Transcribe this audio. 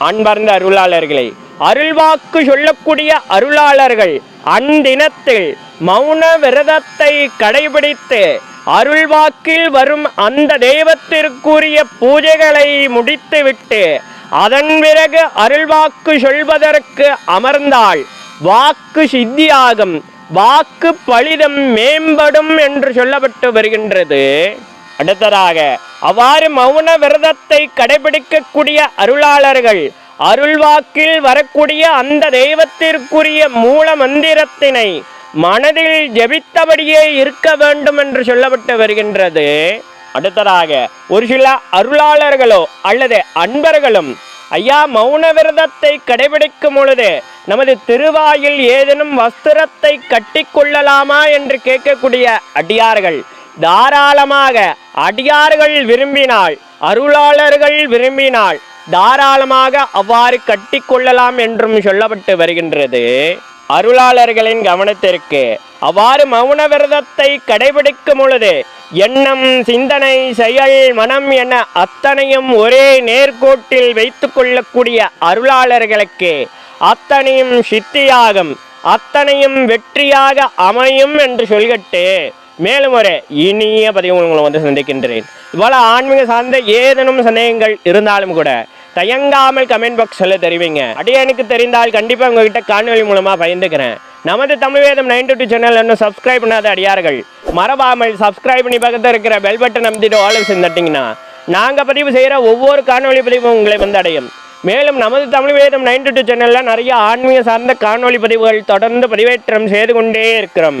அன்பார்ந்த அருளாளர்களே அருள்வாக்கு சொல்லக்கூடிய அருளாளர்கள் அந்தினத்தில் மௌன விரதத்தை கடைபிடித்து அருள்வாக்கில் வரும் அந்த தெய்வத்திற்குரிய பூஜைகளை முடித்துவிட்டு அதன் பிறகு அருள்வாக்கு சொல்வதற்கு அமர்ந்தால் வாக்கு சித்தியாகும் வாக்கு பலிதம் மேம்படும் என்று சொல்லப்பட்டு வருகின்றது. அடுத்ததாக அவ்வாறு மௌன விரதத்தை கடைபிடிக்கக்கூடிய அருளாளர்கள் அருள்வாக்கில் வரக்கூடிய அந்த தெய்வத்திற்குரிய மூல மந்திரத்தினை மனதில் ஜெபித்தபடியே இருக்க வேண்டும் என்று சொல்லப்பட்டு வருகின்றது. அடுத்ததாக ஒரு சில அருளாளர்களோ அல்லது அன்பர்களும் ஐயா மௌன விரதத்தை கடைபிடிக்கும் பொழுது நமது திருவாயில் ஏதேனும் வஸ்திரத்தை கட்டிக்கொள்ளலாமா என்று கேட்கக்கூடிய அடியார்கள். தாராளமாக அடியார்கள் விரும்பினால் அருளாளர்கள் விரும்பினால் தாராளமாக அவ்வாறு கட்டிக்கொள்ளலாம் என்றும் சொல்லப்பட்டு வருகின்றது. அருளாளர்களின் கவனத்திற்கு அவ்வாறு மௌன விரதத்தை கடைபிடிக்கும் பொழுது எண்ணம் சிந்தனை செயல் மனம் என அத்தனையும் ஒரே நேர்கோட்டில் வைத்து கொள்ளக்கூடிய அருளாளர்களுக்கு அத்தனையும் சித்தியாகும் அத்தனையும் வெற்றியாக அமையும் என்று சொல்கட்டு மேலும் ஒரு இனிய பதிவு உங்களை வந்து சந்திக்கின்றேன். இதுபோல் ஆன்மீக சார்ந்த ஏதேனும் சந்தேகங்கள் இருந்தாலும் கூட தயங்காமல் கமெண்ட் பாக்ஸில் தெரிவிங்க. அடியே எனக்கு தெரிந்தால் கண்டிப்பாக உங்ககிட்ட காணொலி மூலமாக பயந்துக்கிறேன் நமது Tamil Vedam nine two channel இன்னும் சப்ஸ்கிரைப் பண்ணாத அடியார்கள் மறவாமல் சப்ஸ்கிரைப் பண்ணி பக்கத்தில் இருக்கிற பெல் பட்டன் அமைத்திட்டு ஆலோசனை செஞ்சுட்டிங்கன்னா நாங்கள் பதிவு செய்கிற ஒவ்வொரு காணொலி பதிவும் உங்களை வந்து அடையும். மேலும் நமது தமிழ் வேதம் நைன் டூ சேனலில் நிறைய ஆன்மீக சார்ந்த காணொலி பதிவுகள் தொடர்ந்து பதிவேற்றம் செய்து கொண்டே இருக்கிறோம்.